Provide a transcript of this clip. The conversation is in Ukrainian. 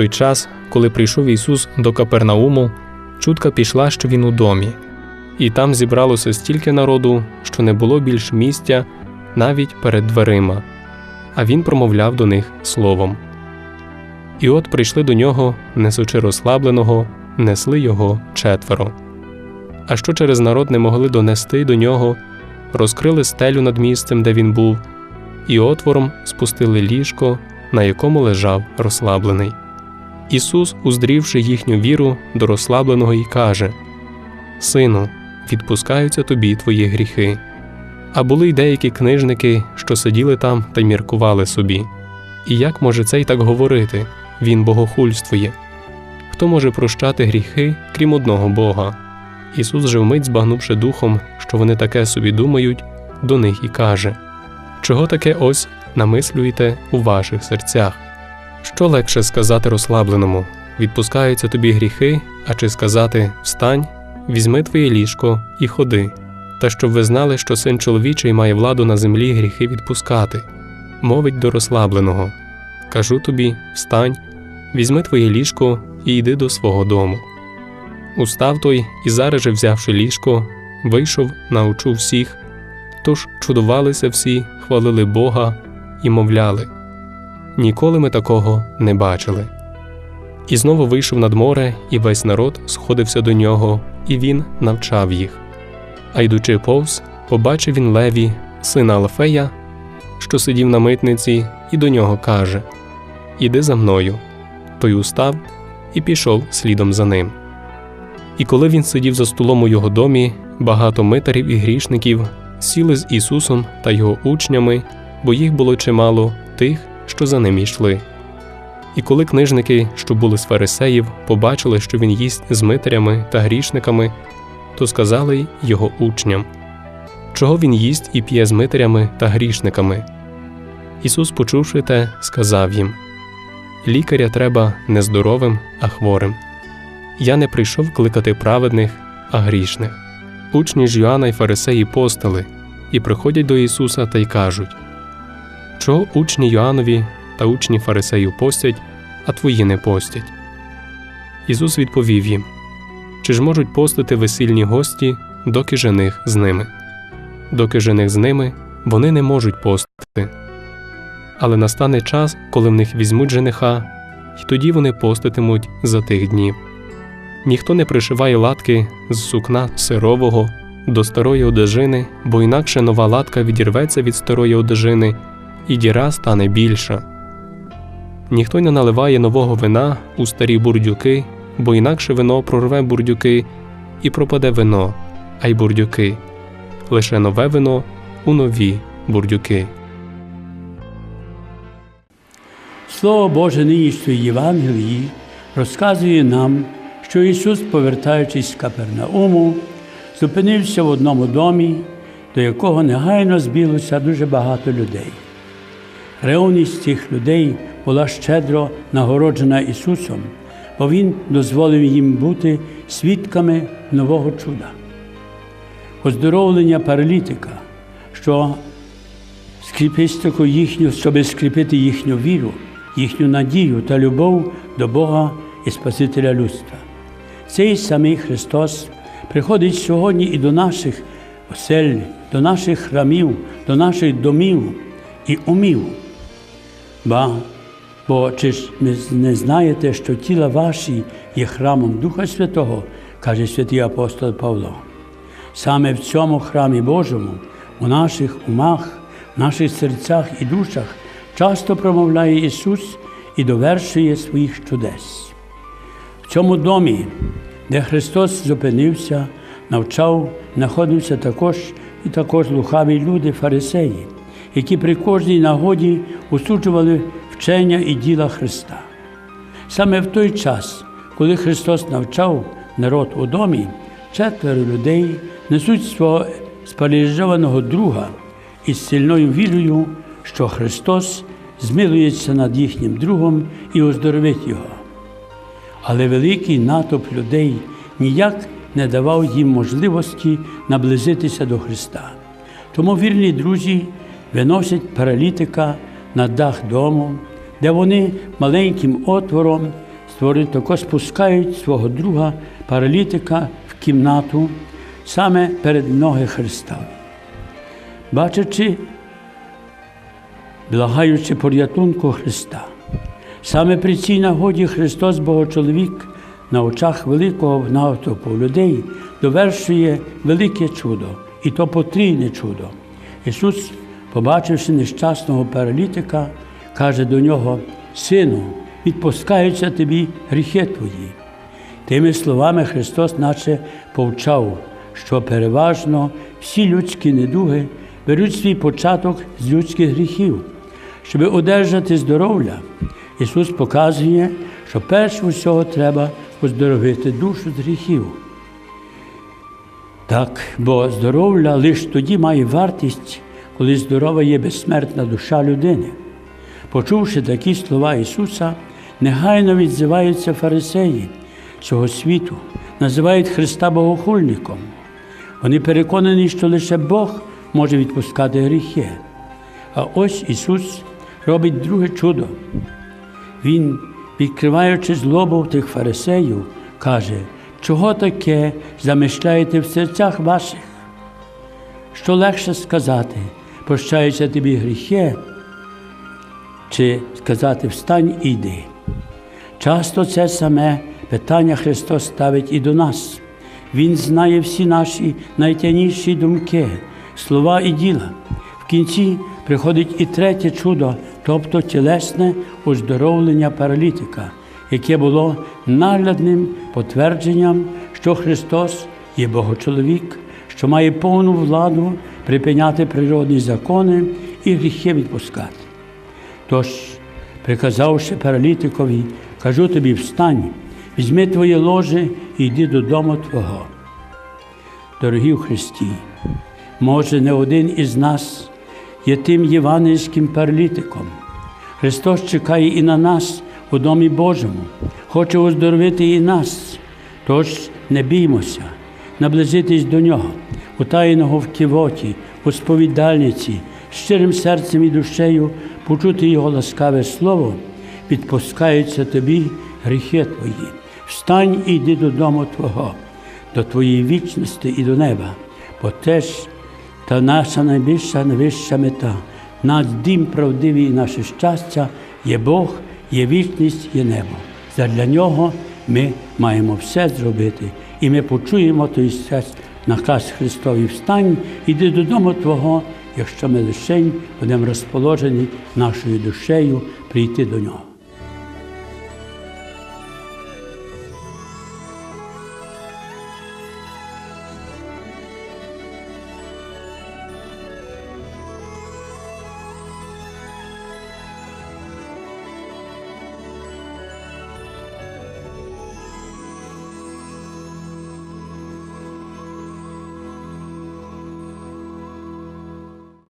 той час, коли прийшов Ісус до Капернауму, чутка пішла, що він у домі, і там зібралося стільки народу, що не було більш місця навіть перед дверима, а він промовляв до них словом. І от прийшли до нього, несучи розслабленого, несли його четверо. А що через народ не могли донести до нього, розкрили стелю над місцем, де він був, і отвором спустили ліжко, на якому лежав розслаблений. Ісус, уздрівши їхню віру до розслабленого, і каже: Сину, відпускаються тобі твої гріхи. А були й деякі книжники, що сиділи там та міркували собі. І як може цей так говорити? Він богохульствує. Хто може прощати гріхи, крім одного Бога? Ісус же вмить збагнувши духом, що вони таке собі думають, до них і каже: Чого таке ось намислюєте у ваших серцях? Що легше сказати розслабленому? Відпускаються тобі гріхи, а чи сказати Встань, візьми твоє ліжко і ходи, та щоб ви знали, що син чоловічий має владу на землі гріхи відпускати, мовить до розслабленого. Кажу тобі, встань, візьми твоє ліжко і йди до свого дому. Устав той і зараз же, взявши ліжко, вийшов, научу всіх, тож чудувалися всі, хвалили Бога і мовляли. Ніколи ми такого не бачили. І знову вийшов над море, і весь народ сходився до нього, і він навчав їх. А йдучи повз, побачив він Леві, сина Алфея, що сидів на митниці, і до нього каже: Іди за мною. Той устав і пішов слідом за ним. І коли він сидів за столом у його домі, багато митарів і грішників сіли з Ісусом та його учнями, бо їх було чимало тих, що за ним йшли. І коли книжники, що були з фарисеїв, побачили, що він їсть з митарями та грішниками, то сказали його учням, чого він їсть і п'є з митарями та грішниками. Ісус, почувши те, сказав їм: Лікаря треба не здоровим, а хворим. Я не прийшов кликати праведних, а грішних. Учні ж Йоанна й фарисеї постили і приходять до Ісуса та й кажуть: Чого учні Йоаннові та учні фарисеїв постять, а твої не постять? Ісус відповів їм: Чи ж можуть постити весільні гості, доки жених з ними? Доки жених з ними, вони не можуть постити. Але настане час, коли в них візьмуть жениха, і тоді вони поститимуть за тих днів. Ніхто не пришиває латки з сукна сирового до старої одежини, бо інакше нова латка відірветься від старої одежини, і діра стане більша. Ніхто не наливає нового вина у старі бурдюки, бо інакше вино прорве бурдюки і пропаде вино, а й бурдюки. Лише нове вино у нові бурдюки. Слово Боже нинішньої Євангелії розказує нам, що Ісус, повертаючись з Капернауму, зупинився в одному домі, до якого негайно збілося дуже багато людей. Ревність цих людей була щедро нагороджена Ісусом, бо Він дозволив їм бути свідками нового чуда. Оздоровлення паралітика, що скріпистику їхню, щоб скріпити їхню віру, їхню надію та любов до Бога і Спасителя людства. Цей самий Христос приходить сьогодні і до наших осель, до наших храмів, до наших домів і умів. Ба, бо чи ж ви не знаєте, що тіла ваші є храмом Духа Святого, каже святий апостол Павло. Саме в цьому храмі Божому, у наших умах, в наших серцях і душах часто промовляє Ісус і довершує своїх чудес. В цьому домі, де Христос зупинився, навчав, знаходився також і також лухаві люди, фарисеї, які при кожній нагоді осуджували вчення і діла Христа. Саме в той час, коли Христос навчав народ у домі, четверо людей несуть свого спаралізованого друга із сильною вірою, що Христос змилується над їхнім другом і оздоровить його. Але великий натовп людей ніяк не давав їм можливості наблизитися до Христа. Тому вірні друзі виносять паралітика на дах дому, де вони маленьким отвором створити, тако спускають свого друга паралітика в кімнату саме перед ноги Христа. Бачачи, благаючи порятунку Христа. Саме при цій нагоді Христос, Богочоловік, на очах великого натовпу людей довершує велике чудо, і то потрійне чудо. Ісус, побачивши нещасного паралітика, каже до нього: Сину, відпускаються тобі гріхи твої. Тими словами Христос наче повчав, що переважно всі людські недуги беруть свій початок з людських гріхів. Щоб одержати здоров'я, Ісус показує, що перш усього треба оздоровити душу з гріхів. Так, бо здоров'я лише тоді має вартість, коли здорова є безсмертна душа людини. Почувши такі слова Ісуса, негайно відзиваються фарисеї цього світу, називають Христа богохульником. Вони переконані, що лише Бог може відпускати гріхи. А ось Ісус робить друге чудо. Він, відкриваючи злобу тих фарисеїв, каже, чого таке замишляєте в серцях ваших? Що легше сказати, прощаються тобі гріхи, чи сказати встань і йди. Часто це саме питання Христос ставить і до нас. Він знає всі наші найтяніші думки, слова і діла. В кінці приходить і третє чудо, тобто тілесне оздоровлення паралітика, яке було наглядним потвердженням, що Христос є Богочоловік, що має повну владу припиняти природні закони і гріхи відпускати. Тож, приказавши паралітикові, кажу тобі, встань, візьми твоє ложе і йди додому Твого. Дорогі в Христі, може, не один із нас є тим євангельським паралітиком. Христос чекає і на нас у Домі Божому, хоче оздоровити і нас. Тож не біймося, наблизитись до Нього, утаєного в кивоті, у сповідальниці, щирим серцем і душею почути Його ласкаве слово, відпускаються тобі гріхи твої. Встань і йди додому Твого, до Твоєї вічності і до неба, бо теж та наша найбільша найвища мета, наш дім правдивий і наше щастя є Бог, є вічність, є небо. Задля нього ми маємо все зробити, і ми почуємо той сесть наказ Христові встань, іди додому Твого, якщо ми лишень будемо розположені нашою душею прийти до нього.